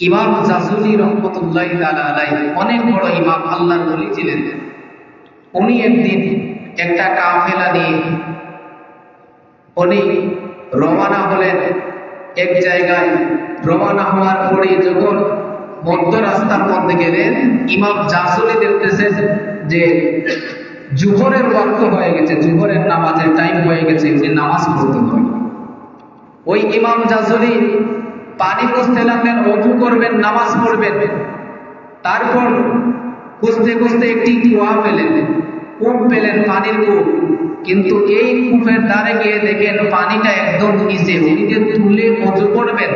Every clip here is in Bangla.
ইমাম জাজুলি রহমতুল্লাহ আলাই অনেক বড় ইমাম আল্লাহর বলি ছিলেন। উনি একদিন একটা কাফেলা নিয়ে উনি রওনা হলেন এক জায়গায়। রওনা হওয়ার পরে যখন মধ্য রাস্তার মধ্যে গেলেন, ইমাম জাসুলি দেখতেছেন যে জুহরের ওয়াক্ত হয়ে গেছে, জুহরের নামাজের টাইম হয়ে গেছে, যে নামাজ পড়তে হবে। ওই ইমাম জাসুলি পানি খুঁজতে লাগলেন, অজু করবেন, নামাজ পড়বেন। তারপর খুঁজতে খুঁজতে একটি কুয়া পেলেন। কূপ পেলেন পানির কূপ। কিন্তু এই কূপের দ্বারে গিয়ে দেখেন পানিটা একদম নিচে যে তুলে অজু করবেন।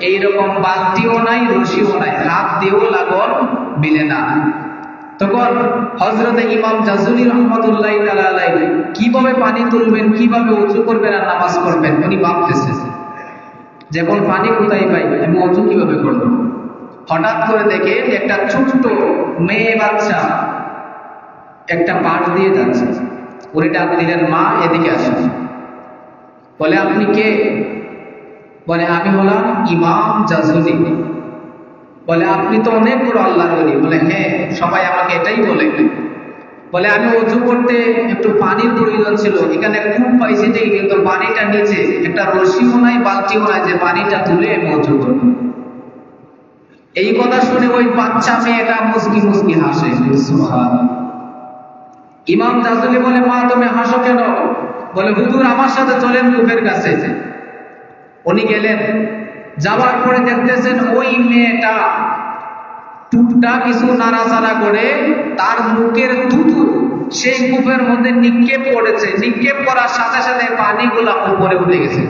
এইরকম বালতিও নাই, রশিও নাই, হাত দিয়েও লাগন মিলে না। তখন হজরত ইমাম জাজুলি রহমতুল্লাহ কীভাবে পানি তুলবেন, কীভাবে উঁচু করবেন আর নামাজ পড়বেন, উনি ভাবতেছেন। যখন পানি কোথায় পাই? আমি অজু কীভাবে করব? হঠাৎ করে দেখে একটা ছোট্ট মেয়ে বাচ্চা একটা পাট দিয়ে যাচ্ছে। উনি ডাক দিলেন, মা, এদিকে আসুন বলে, আপনি কে? বলে, আমি হলাম ইমাম জাজুলি। বলে, আপনি তো অনেক বড় আল্লাহর বলি বলে হ্যাঁ সবাই আমাকে এটাই বলে। বলে, আমি অজু করতে একটু পানির প্রয়োজন ছিল। এখানে খুব পাইছি ঠিক কিন্তু পানিটা নিচে, একটা রশিও নাই, বালতিও নাই যে পানিটা তুলে আমি অজু করব। এই কথা শুনে ওই বাচ্চা মেয়েটা মুসকি মুসকি হাসে। ইমাম জাজুলি বলে, মা, তুমি হাসো কেন? বলে, হুজুর আমার সাথে চলেন মুখের কাছে। উনি গেলেন। যাওয়ার পরে দেখতেছেন ওই মেয়েটা টুকটা কিছু নাড়াচাড়া করে তার মুখের থুতু সেই কূপের মধ্যে নিক্ষেপ করেছে। নিক্ষেপ করার সাথে সাথে পানিগুলা উপরে উঠে গেছে।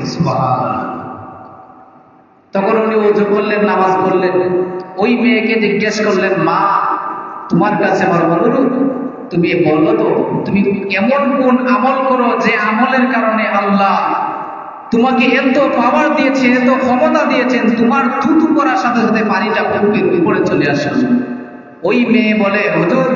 তখন উনি অজু করলেন, নামাজ পড়লেন। ওই মেয়েকে জিজ্ঞেস করলেন, মা, তোমার কাছে আমার অনুরোধ। তুমি বলো তো, তুমি এমন কোন আমল করো যে আমলের কারণে আল্লাহ তোমাকে এত পাওয়ার দিয়েছে, এত ক্ষমতা দিয়েছেন, তোমার থুতু করার সাথে পানিটা কূপের উপরে চলে আসে ওই মেয়ে বলে, হুজুর,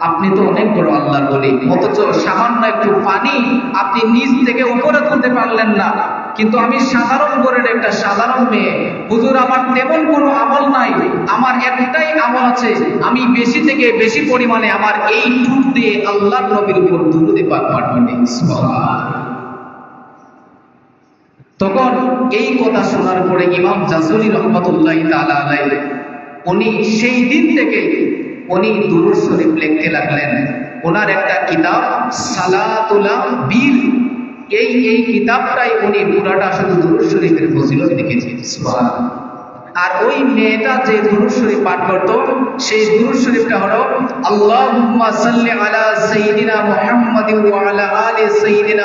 আপনি তো অনেক বড় আল্লাহর বলি। অথচ সামান্য একটু পানি আপনি নিচ থেকে উপরে তুলতে পারলেন না। কিন্তু আমি সাধারণ করে একটা সাধারণ মেয়ে। হুজুর, আমার তেমন কোনো আমল নাই। আমার একটাই আমল আছে, আমি বেশি থেকে বেশি পরিমাণে আমার এই টুক দিয়ে আল্লাহর নবীর উপর দুরুদে পাক পাঠাবো তখন এই কথা শোনার পরে ইমাম জাজুলি রহমতুল্লাহ তালা উনি সেই দিন থেকে উনি দুরুদ শরীফ লিখতে লাগলেন। ওনার একটা কিতাব, সালাতুলা বীর এই এই কিতাবটাই উনি পুরাটা শুধু দুরুদ শরীফের ফজিলত লিখেছেন আর ওই মেয়েটা যে দুরুদ শরীফ পাঠ করত, সেই দুরুদ শরীফটা হলো, আল্লাহুম্মা সাল্লি আলা সাইয়্যিদিনা মুহাম্মাদিন ওয়া আলা আলি সাইয়্যিদিনা